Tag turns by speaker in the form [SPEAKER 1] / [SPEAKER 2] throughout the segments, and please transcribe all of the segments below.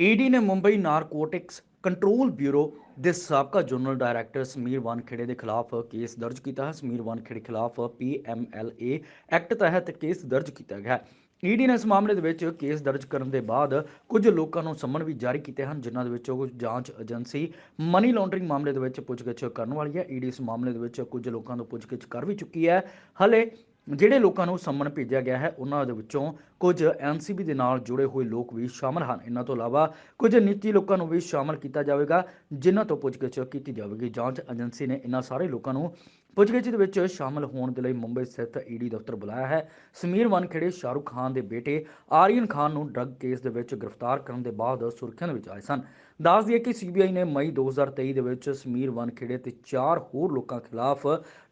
[SPEAKER 1] ED ਨੇ Mumbai narcotics control bureau ਦੇ ਸਾਬਕਾ ਜਨਰਲ ਡਾਇਰੈਕਟਰ ਸਮੀਰ ਵਾਨਖੇੜੇ ਦੇ ਖਿਲਾਫ ਕੇਸ ਦਰਜ ਕੀਤਾ ਹੈ। ਸਮੀਰ ਵਾਨਖੇੜੇ ਖਿਲਾਫ ਪੀਐਮਐਲਏ ਐਕਟ ਤਹਿਤ ਕੇਸ ਦਰਜ ਕੀਤਾ ਗਿਆ ਹੈ। ਈਡੀ ਨੇ ਇਸ ਮਾਮਲੇ ਦੇ ਵਿੱਚ ਕੇਸ ਦਰਜ ਕਰਨ ਦੇ ਬਾਅਦ ਕੁਝ ਲੋਕਾਂ ਨੂੰ ਸੰਮਨ ਵੀ ਜਾਰੀ ਕੀਤੇ ਹਨ, ਜਿਨ੍ਹਾਂ ਦੇ ਵਿੱਚੋਂ ਕੁਝ ਜਾਂਚ ਏਜੰਸੀ ਮਨੀ ਲਾਂਡਰਿੰਗ ਮਾਮਲੇ ਦੇ ਵਿੱਚ ਪੁੱਛਗਿੱਛ ਕਰਨ ਵਾਲੀ ਹੈ। ਈਡੀ ਇਸ ਮਾਮਲੇ ਦੇ ਵਿੱਚ ਕੁਝ ਲੋਕਾਂ ਤੋਂ ਪੁੱਛਗਿੱਛ ਕਰ ਵੀ ਚੁੱਕੀ ਹੈ। ਹਲੇ ਜਿਹੜੇ ਲੋਕਾਂ ਨੂੰ ਸੰਮਨ ਭੇਜਿਆ ਗਿਆ ਹੈ, ਉਹਨਾਂ ਦੇ ਵਿੱਚੋਂ ਕੁਝ ਐਨਸੀਬੀ ਦੇ ਨਾਲ ਜੁੜੇ ਹੋਏ ਲੋਕ ਵੀ ਸ਼ਾਮਲ ਹਨ। ਇਹਨਾਂ ਤੋਂ ਇਲਾਵਾ ਕੁਝ ਨਿੱਜੀ ਲੋਕਾਂ ਨੂੰ ਵੀ ਸ਼ਾਮਲ ਕੀਤਾ ਜਾਵੇਗਾ, ਜਿਨ੍ਹਾਂ ਤੋਂ ਪੁੱਛਗਿੱਛ ਕੀਤੀ ਜਾਵੇਗੀ। ਜਾਂਚ ਏਜੰਸੀ ਨੇ ਇਹਨਾਂ ਸਾਰੇ ਲੋਕਾਂ ਨੂੰ ਪੁੱਛਗਿੱਛ ਦੇ ਵਿੱਚ ਸ਼ਾਮਲ ਹੋਣ ਦੇ ਲਈ ਮੁੰਬਈ ਸਥਿਤ ਈਡੀ ਦਫ਼ਤਰ ਬੁਲਾਇਆ ਹੈ। ਸਮੀਰ ਵਾਨਖੇੜੇ ਸ਼ਾਹਰੁਖ ਖਾਨ ਦੇ ਬੇਟੇ ਆਰੀਅਨ ਖਾਨ ਨੂੰ ਡਰੱਗ ਕੇਸ ਦੇ ਵਿੱਚ ਗ੍ਰਿਫਤਾਰ ਕਰਨ ਦੇ ਬਾਅਦ ਸੁਰੱਖਿਆ ਦੇ ਵਿੱਚ ਆਏ ਸਨ। ਦੱਸ ਦਈਏ ਕਿ ਸੀਬੀਆਈ ਨੇ ਮਈ 2023 ਦੇ ਵਿੱਚ ਸਮੀਰ ਵਾਨਖੇੜੇ ਤੇ ਚਾਰ ਹੋਰ ਲੋਕਾਂ ਖਿਲਾਫ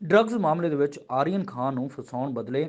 [SPEAKER 1] ਡਰੱਗਸ ਮਾਮਲੇ ਦੇ ਵਿੱਚ ਆਰੀਅਨ ਖਾਨ ਨੂੰ ਫਸਾਉਣ ਬਦਲੇ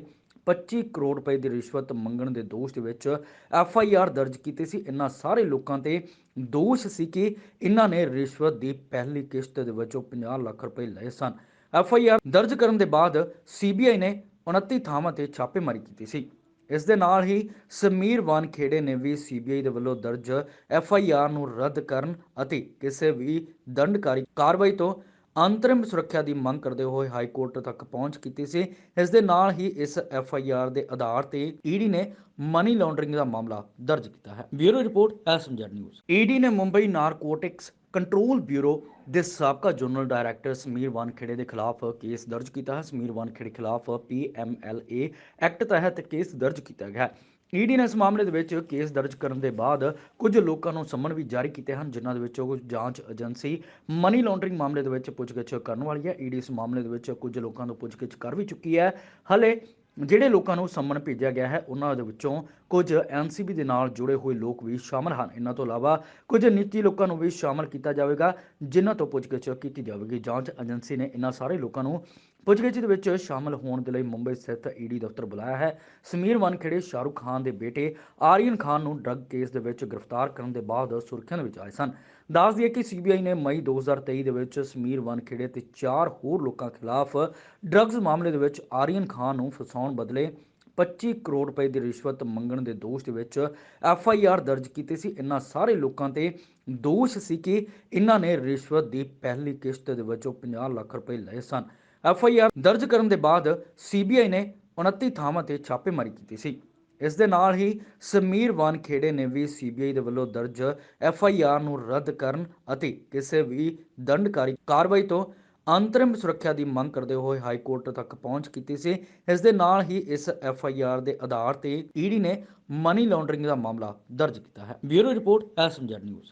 [SPEAKER 1] 25 ਕਰੋੜ ਰੁਪਏ ਦੀ ਰਿਸ਼ਵਤ ਮੰਗਣ ਦੇ ਦੋਸ਼ ਦੇ ਵਿੱਚ ਐਫ ਆਈ ਆਰ ਦਰਜ ਕੀਤੀ ਸੀ। ਇਹਨਾਂ ਸਾਰੇ ਲੋਕਾਂ ਤੇ ਦੋਸ਼ ਸੀ ਕਿ ਇਹਨਾਂ ਨੇ ਰਿਸ਼ਵਤ ਦੀ ਪਹਿਲੀ ਕਿਸ਼ਤ ਦੇ ਵਿੱਚੋਂ 50 ਲੱਖ ਰੁਪਏ ਲਏ ਸਨ। ਐਫ ਆਈ ਆਰ ਦਰਜ ਕਰਨ ਦੇ ਬਾਅਦ ਸੀਬੀਆਈ ਨੇ 29 ਥਾਵਾਂ ਤੇ ਛਾਪੇਮਾਰੀ ਕੀਤੀ ਸੀ। ਇਸ ਦੇ ਨਾਲ ਹੀ ਸਮੀਰ ਵਾਨਖੇੜੇ ਨੇ ਵੀ ਸੀਬੀਆਈ ਦੇ ਵੱਲੋਂ ਦਰਜ ਐਫ ਆਈ ਆਰ ਨੂੰ ਰੱਦ ਕਰਨ ਅਤੇ ਕਿਸੇ ਵੀ ਦੰਡਕਾਰੀ ਕਾਰਵਾਈ ਤੋਂ ਅੰਤਰਿਮ ਸੁਰੱਖਿਆ ਦੀ ਮੰਗ ਕਰਦੇ ਹੋਏ ਹਾਈ ਕੋਰਟ ਤੱਕ ਪਹੁੰਚ ਕੀਤੀ ਸੀ। ਇਸ ਦੇ ਨਾਲ ਹੀ ਇਸ ਐਫ ਆਈ ਆਰ ਦੇ ਆਧਾਰ ਤੇ ਈਡੀ ਨੇ ਮਨੀ ਲਾਂਡਰਿੰਗ ਦਾ ਮਾਮਲਾ ਦਰਜ ਕੀਤਾ ਹੈ। Bureau report SMZ news. ED ਨੇ ਮੁੰਬਈ ਨਾਰਕੋਟਿਕਸ ਕੰਟਰੋਲ ਬਿਊਰੋ ਦੇ ਸਾਬਕਾ ਜਨਰਲ ਡਾਇਰੈਕਟਰ ਸਮੀਰ ਵਾਨਖੇੜੇ ਦੇ ਖਿਲਾਫ ਕੇਸ ਦਰਜ ਕੀਤਾ ਹੈ। ਸਮੀਰ ਵਾਨਖੇੜੇ ਖਿਲਾਫ ਪੀਐਮਐਲਏ ਐਕਟ ਤਹਿਤ ਕੇਸ ਦਰਜ ਕੀਤਾ ਗਿਆ ਹੈ। ਈਡੀ ਨੇ ਇਸ ਮਾਮਲੇ ਦੇ ਵਿੱਚ ਕੇਸ ਦਰਜ ਕਰਨ ਦੇ ਬਾਅਦ ਕੁਝ ਲੋਕਾਂ ਨੂੰ ਸੰਮਨ ਵੀ ਜਾਰੀ ਕੀਤੇ ਹਨ, ਜਿਨ੍ਹਾਂ ਦੇ ਵਿੱਚੋਂ ਕੁਝ ਜਾਂਚ ਏਜੰਸੀ ਮਨੀ ਲਾਂਡਰਿੰਗ ਮਾਮਲੇ ਦੇ ਵਿੱਚ ਪੁੱਛਗਿੱਛ ਕਰਨ ਵਾਲੀ ਹੈ। ਈਡੀ ਇਸ ਮਾਮਲੇ ਦੇ ਵਿੱਚ ਕੁਝ ਲੋਕਾਂ ਤੋਂ ਪੁੱਛਗਿੱਛ ਕਰ ਵੀ ਚੁੱਕੀ ਹੈ। ਹਲੇ ਜਿਹੜੇ ਲੋਕਾਂ ਨੂੰ ਸੰਮਨ ਭੇਜਿਆ ਗਿਆ ਹੈ, ਉਹਨਾਂ ਦੇ ਵਿੱਚੋਂ ਕੁਝ ਐਨਸੀਬੀ ਦੇ ਨਾਲ ਜੁੜੇ ਹੋਏ ਲੋਕ ਵੀ ਸ਼ਾਮਲ ਹਨ। ਇਹਨਾਂ ਤੋਂ ਇਲਾਵਾ ਕੁਝ ਨਿੱਜੀ ਲੋਕਾਂ ਨੂੰ ਵੀ ਸ਼ਾਮਲ ਕੀਤਾ ਜਾਵੇਗਾ, ਜਿਨ੍ਹਾਂ ਤੋਂ ਪੁੱਛਗਿੱਛ ਕੀਤੀ ਜਾਵੇਗੀ। ਜਾਂਚ ਏਜੰਸੀ ਨੇ ਇਹਨਾਂ ਸਾਰੇ ਲੋਕਾਂ ਨੂੰ ਪੁੱਛਗਿੱਛ ਦੇ ਵਿੱਚ ਸ਼ਾਮਲ ਹੋਣ ਦੇ ਲਈ ਮੁੰਬਈ ਸਥਿਤ ਈਡੀ ਦਫ਼ਤਰ ਬੁਲਾਇਆ ਹੈ। ਸਮੀਰ ਵਾਨਖੇੜੇ ਸ਼ਾਹਰੁਖ ਖਾਨ ਦੇ ਬੇਟੇ ਆਰੀਅਨ ਖਾਨ ਨੂੰ ਡਰੱਗ ਕੇਸ ਦੇ ਵਿੱਚ ਗ੍ਰਿਫਤਾਰ ਕਰਨ ਦੇ ਬਾਅਦ ਸੁਰੱਖਿਆ ਦੇ ਵਿੱਚ ਆਏ ਸਨ। ਦੱਸ ਦਈਏ ਕਿ ਸੀਬੀਆਈ ਨੇ ਮਈ 2023 ਦੇ ਵਿੱਚ ਸਮੀਰ ਵਾਨਖੇੜੇ ਤੇ ਚਾਰ ਹੋਰ ਲੋਕਾਂ ਖਿਲਾਫ ਡਰੱਗਸ ਮਾਮਲੇ ਦੇ ਵਿੱਚ ਆਰੀਅਨ ਖਾਨ ਨੂੰ ਫਸਾਉਣ ਬਦਲੇ 25 ਕਰੋੜ ਰੁਪਏ ਦੀ ਰਿਸ਼ਵਤ ਮੰਗਣ ਦੇ ਦੋਸ਼ ਦੇ ਵਿੱਚ ਐਫ ਆਈ ਆਰ ਦਰਜ ਕੀਤੀ ਸੀ। ਇਹਨਾਂ ਸਾਰੇ ਲੋਕਾਂ ਤੇ ਦੋਸ਼ ਸੀ ਕਿ ਇਹਨਾਂ ਨੇ ਰਿਸ਼ਵਤ ਦੀ ਪਹਿਲੀ ਕਿਸ਼ਤ ਦੇ ਵਿੱਚੋਂ 50 ਲੱਖ ਰੁਪਏ ਲਏ ਸਨ। ਐਫ ਆਈ ਆਰ ਦਰਜ ਕਰਨ ਦੇ ਬਾਅਦ ਸੀਬੀਆਈ ਨੇ 29 ਥਾਵਾਂ ਤੇ ਛਾਪੇਮਾਰੀ ਕੀਤੀ ਸੀ। ਇਸ ਦੇ ਨਾਲ ਹੀ ਸਮੀਰ ਵਾਨਖੇੜੇ ਨੇ ਵੀ ਸੀਬੀਆਈ ਦੇ ਵੱਲੋਂ ਦਰਜ ਐਫ ਆਈ ਆਰ ਨੂੰ ਰੱਦ ਕਰਨ ਅਤੇ ਕਿਸੇ ਵੀ ਦੰਡਕਾਰੀ ਕਾਰਵਾਈ ਤੋਂ ਅੰਤਰਿਮ ਸੁਰੱਖਿਆ ਦੀ ਮੰਗ ਕਰਦੇ ਹੋਏ ਹਾਈ ਕੋਰਟ ਤੱਕ ਪਹੁੰਚ ਕੀਤੀ ਸੀ। ਇਸ ਦੇ ਨਾਲ ਹੀ ਇਸ ਐਫ ਆਈ ਆਰ ਦੇ ਆਧਾਰ ਤੇ ਈਡੀ ਨੇ ਮਨੀ ਲਾਂਡਰਿੰਗ ਦਾ ਮਾਮਲਾ ਦਰਜ ਕੀਤਾ ਹੈ। Bureau report SMZ news.